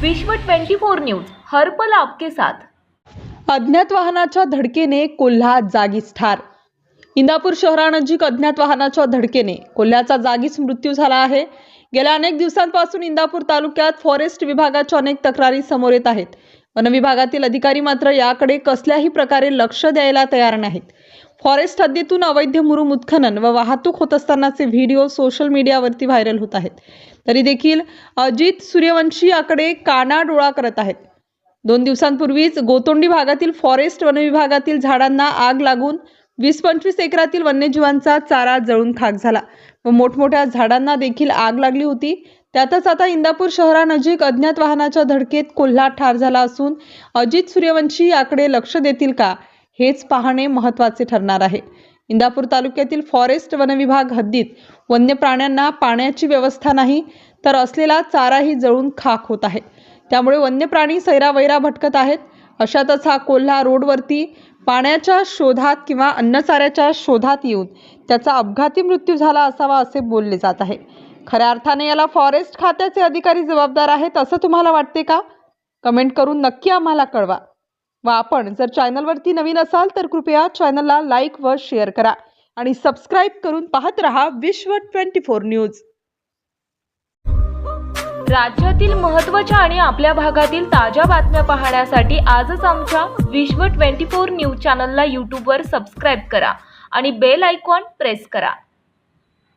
विश्व 24 न्यूज हरपल आपके साथ. अज्ञात वाहनाच्या धडकेने कोल्हा जागीच ठार. इंदापूर शहरानजीक अज्ञात वाहनाच्या धडकेने कोल्ह्याचा जागीच मृत्यू झाला आहे. गेल्या अनेक दिवसांपासून इंदापूर तालुक्यात फॉरेस्ट विभागाच्या अनेक तक्रारी समोर येत आहेत. वनविभागातील अधिकारी मात्र याकडे कसल्याही प्रकारे लक्ष द्यायला तयार नाहीत. फॉरेस्ट हद्दीतून अवैध मुरुम उत्खनन व वाहतूक होत असतानाचे व्हिडिओ सोशल मीडियावरती व्हायरल होत आहेत. तरी देखील अजित सूर्यवंशी याकडे कानाडोळा करत आहेत. दोन दिवसांपूर्वीच गोतोंडी भागातील फॉरेस्ट वन विभागातील झाडांना आग लागून वीस पंचवीस एकरातील वन्यजीवांचा चारा जळून खाक झाला व मोठमोठ्या झाडांना देखील आग लागली होती. त्यातच आता इंदापूर शहरानजीक अज्ञात वाहनाच्या धडकेत कोल्हा ठार झाला असून अजित सूर्यवंशी याकडे लक्ष देतील का? हेच पाहणे महत्त्वाचे ठरणार आहे. इंदापूर तालुक्यातील फॉरेस्ट वनविभाग हद्दीत वन्य प्राण्यांना पाण्याची व्यवस्था नाही तर असलेला चाराही जळून खाक होत आहे. त्यामुळे वन्य प्राणी सैरावैरा भटकत आहेत. अशातच हा कोल्हा रोडवरती पाण्याच्या शोधात किंवा अन्नचाऱ्याच्या शोधात येऊन त्याचा अपघाती मृत्यू झाला असावा असे बोलले जात आहे. खऱ्या अर्थाने याला फॉरेस्ट खात्याचे अधिकारी जबाबदार आहेत असं तुम्हाला वाटते का? कमेंट करून नक्की आम्हाला कळवा. व आपण जर चॅनलवरती नवीन असाल तर कृपया चॅनलला लाईक व शेअर करा आणि सबस्क्राईब करून पाहत रहा विश्व ट्वेंटी फोर न्यूज. राज्यातील महत्त्वाच्या आणि आपल्या भागातील ताज्या बातम्या पाहण्यासाठी आजच आमच्या विश्व 24 न्यूज चॅनलला यूट्यूबवर सबस्क्राईब करा आणि बेल आयकॉन प्रेस करा.